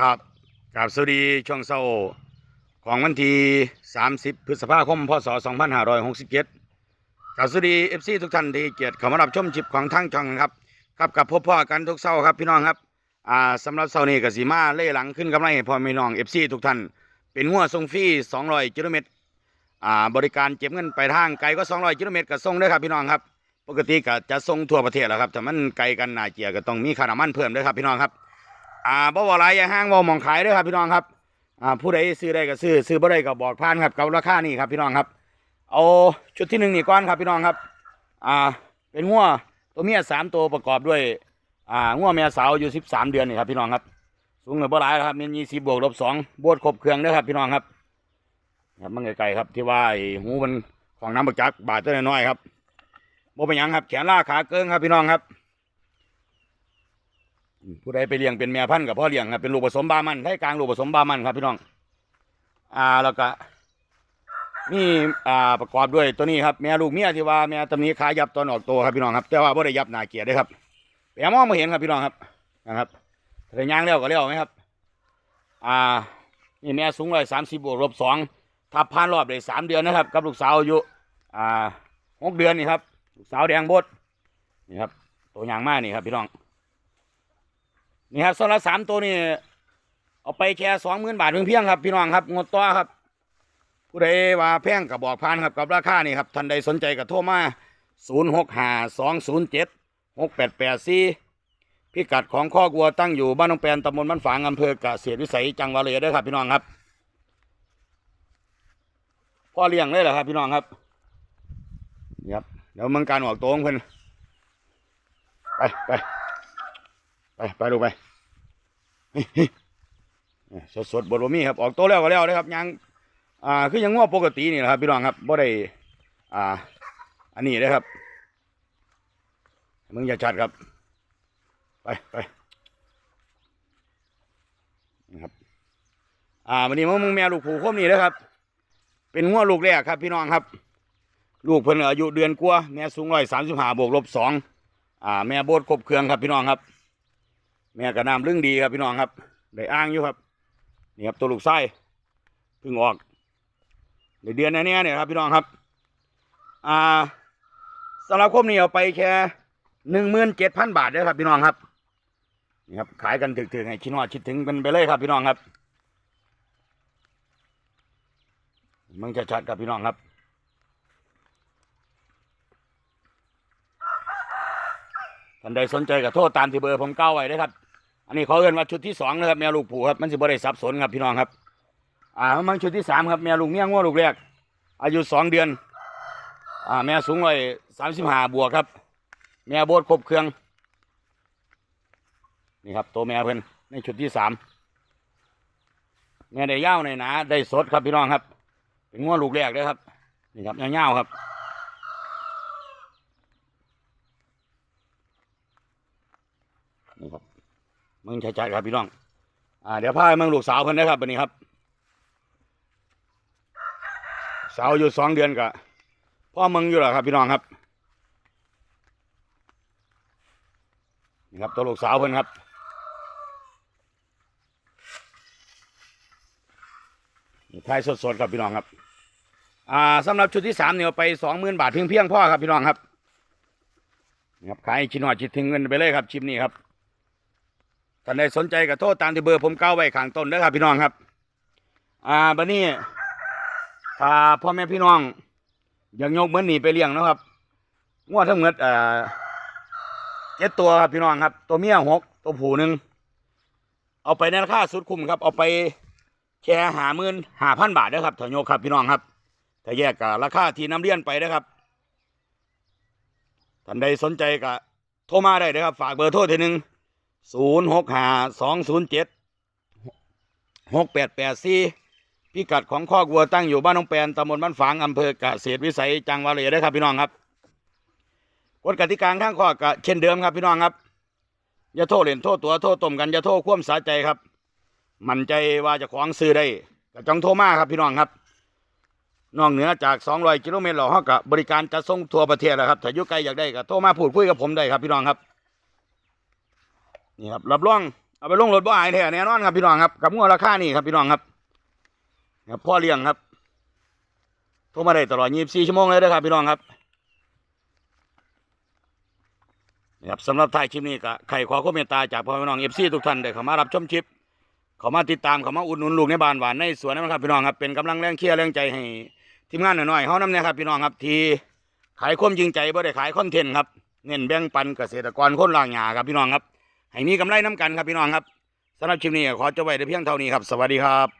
ครับกราบสวัสดีช่วงเช้าของวันที่ 30 พฤษภาคม พศ 2567กราบสวัสดี FC ทุกท่านที่เกียรติเข้ามารับชมชิปของทางช่องครับครับกับพบพ่อกันทุกเช้าครับพี่น้องครับอ่าสำหรับเช้านี้ก็สีมาเล่หลังขึ้นกำไรพ่อแม่น้อง FC ทุกท่านเป็นงัวส่งฟรี200กิโลเมตรอ่าบริการเก็บเงินไปทางไกลก็ 200กิโลเมตรก็ส่งได้ครับพี่น้องครับปกติก็จะส่งทั่วประเทศแล้วครับแต่มันไกลกันนาเจียก็ต้องมีค่าน้ำมันเพิ่มด้วยครับพี่น้องครับ อ่าบ่ว่หลายอย่าห้างบ่หมองขายด้อครับพี่น้องครับอ่าผู้ใดซื้อได้ก็ซื้อซื้อบ่ได้ก็บอกผ่านครับกับราคานี่ครับพี่น้องครับเอาชุดที่หนึ่งนี่ก่อนครับพี่น้องครับอ่าเป็นงัวตัวเมียสามตัวประกอบด้วยอ่างัวแม่สาวอยู่สิบสามเดือนนี่ครับพี่น้องครับสูงเหนือบ่หลายครับมียี่สิบบวกลบสองบวชครบเครื่องด้อครับพี่น้องครับครับมันไกลๆครับที่ว่าหูมันของน้ำบักจักบาดตัวน้อยๆครับบ่เป็นยังครับแขนล่าขาเกิงครับพี่น้องครับ ผู้ใดไปเลี้ยงเป็นแม่พันธุ์กับพ่อเลี้ยงครับเป็นลูกผสมบามันให้กลางลูกผสมบามันครับพี่น้อง อ่าแล้วก็นี่อ่าประกอบด้วยตัวนี้ครับแม่ลูกเมียที่ว่าแม่ตำนี้ขายับตอนออกตัวครับพี่น้องครับ แต่ว่าบ่ได้ยับหนาเกียรติเด้ครับแปมองมาเห็นครับพี่น้องครับนะครับแต่ย่างแล้วก็แล้วไหมครับ อ่านี่แม่สูงร้อยสามสิบบวกลบสองทับผ่านรอบเลยสามเดือนนะครับ กับลูกสาวอายุอ่าหกเดือนนี่ครับลูกสาวแดงโบดนี่ครับตัวย่างมากนี่ครับพี่น้อง นี่ครับโซนละสามตัวนี่เอาไปแค่สองหมื่นบาทเพียงเพียงครับพี่น้องครับงดต่อครับ ผู้ใดว่าแพงกับบอกพานครับกับราคานี่ครับท่านใดสนใจกับโทรมาศูนย์หกห้าสองศูนย์เจ็ดหกแปดแปดสี่พิกัดของข้อกวัวตั้งอยู่บ้านหนองแปนตำบลบ้านฝางอำเภอกเกษตรวิสัยจังหวัดเลยด้อครับ พี่น้องครับพ่อเลี้ยงเลยเหรอครับ พี่น้องครับนี่ครับเดี๋ยวมืองการออกตัวของเพิ่นไปไป ไปไปดูไปสดสดบดบะมี่ครับออกโตแล้วก็แล้วนะครับยังอ่าคือยังง้อปกตินี่แหละครับพี่น้องครับบ่ได้อ่า อันนี้เลยครับมึงอย่าชัดครับ ไปไปนะครับอ่าวันนี้มึงแม่ลูกผูคมนี่นะครับ เป็นง้อลูกแรกครับ พี่น้องครับ ลูกเพิ่นอายุเดือนกว่าแม่สูงร้อยสามสิบห้าบวกลบสองอ่าแม่โบดครบเครื่องครับพี่น้องครับ แม่กระนำเรื่องดีครับพี่น้องครับได้อ้างอยู่ครับนี่ครับตัวลูกไส้เพิ่งออกในเดือนนี้เนี่ยครับพี่น้องครับ อ่าสำหรับคมนี้เอาไปแค่หนึ่งหมื่นเจ็ดพันบาทเด้ครับพี่น้องครับนี่ครับขายกันถึงๆให้ชินอดชิดถึงกันไปเลยครับ พี่น้องครับมึงจะชัดครับพี่น้องครับ ท่านใดสนใจก็โทษตามที่เบอร์ผมเก้าไว้นะครับ อันนี้เขาเอิ้อนว่าชุดที่สองนะครับแม่ลูกผูครับมันสิบ่ได้สับสนครับพี่น้องครับ อ่ามันชุดที่สามครับแม่ลูกเมียง้อลูกแรก อายุสองเดือน อ่าแม่สูงร้อยสามสิบห้าบวกครับ แม่โบดครบเครื่อง นี่ครับตัวแม่เพิ่นในชุดที่สามแม่ได้ยาวในหนาได้สดครับพี่น้องครับ เป็นง้อลูกแรกเลยครับ นี่ครับยาวๆครับ นี่ครับมึงชัดๆครับพี่น้อง อ่าเดี๋ยวพาเมึงลูกสาวเพิ่นนะครับวันนี้ครับ สาวอยู่สองเดือนกะพ่อมึงอยู่หรอครับพี่น้องครับนี่ครับตัวลูกสาวเพิ่นครับทายสดๆครับพี่น้องครับ อ่าสำหรับชุดที่สามเนี่ยไปสองหมื่นบาทเพียงเพียงพ่อครับพี่น้องครับนี่ครับขายชิ้นหอดชิ้นถึงเงินไปเลยครับชิปนี้ครับ ท่านใดสนใจก็โทษตามที่เบอร์ผมเก้าไว้ข้างต้นนะครับพี่น้องครับ อ่าบัดนี้ถ้าพ่อแม่พี่น้องอยากยกเหมือนหนีไปเลี้ยงนะครับงวดทั้งหมดอ่อเจ็ดตัวครับพี่น้องครับ ตัวเมียหกตัวผู้หนึ่งเอาไปในราคาสุดคุ้มครับ เอาไปแค่หาหมื่นหาพันบาทนะครับถ้ายกครับพี่น้องครับถ้าแยกกับราคาที่น้ำเลี้ยนไปนะครับท่านใดสนใจก็โทรมาได้นะครับ ฝากเบอร์โทรทีหนึ่ง ศูนย์หกห้าสองศูนย์เจ็ดหกแปดแปดสี่พิกัดของข้อกวัวตั้งอยู่บ้านหนองแปนตำบลบ้านฝางอำเภอกเกษตรวิสัยจังหวัดเลยได้ครับพี่น้องครับกฎกติกาข้างข้อก็เช่นเดิมครับพี่น้องครับ อย่าโทษเล่นโทษตัวโทษต้มกันอย่าโทษคว่ำสาใจครับ มั่นใจว่าจะของซื้อได้ก็จองโทรมาครับพี่น้องครับนอกเหนือจาก 200 กิโลเมตรเราเขากับบริการจะส่งทั่วประเทศแล้วครับถ้าอยู่ไกลอยากได้ก็โทรมาพูดคุยกับผมได้ครับพี่น้องครับ นี่ครับรับรองเอาไปลงรถบ่อายแท้แน่นอนครับพี่น้องครับกับงวราคานี่ครับพี่น้องครับครับพ่อเลี้ยงครับโทรมาได้ตลอด 24 ชั่วโมงเลยนะครับพี่น้องครับนี่ครับสำหรับท้ายคลิปนี้ก็ใครขอความเมตตาจากพ่อพี่น้อง FC ทุกท่านได้เข้ามารับชมคลิปเขามาติดตามเขามาอุดหนุนลูกในบ้านหวานในสวนนะครับพี่น้องครับเป็นกำลังแรงเชียร์แรงใจให้ทีมงานหน่อยๆเฮานำเนี่ยครับพี่น้องครับที่ขายความจริงใจบ่ได้ขายคอนเทนต์ครับเน้นแบ่งปันเกษตรกรคนล่างหญ้าครับพี่น้องครับ ให้มีกำไรน้ำกันครับพี่น้องครับสำหรับคลิปนี้ขอจบไว้แต่เพียงเท่านี้ครับ สวัสดีครับ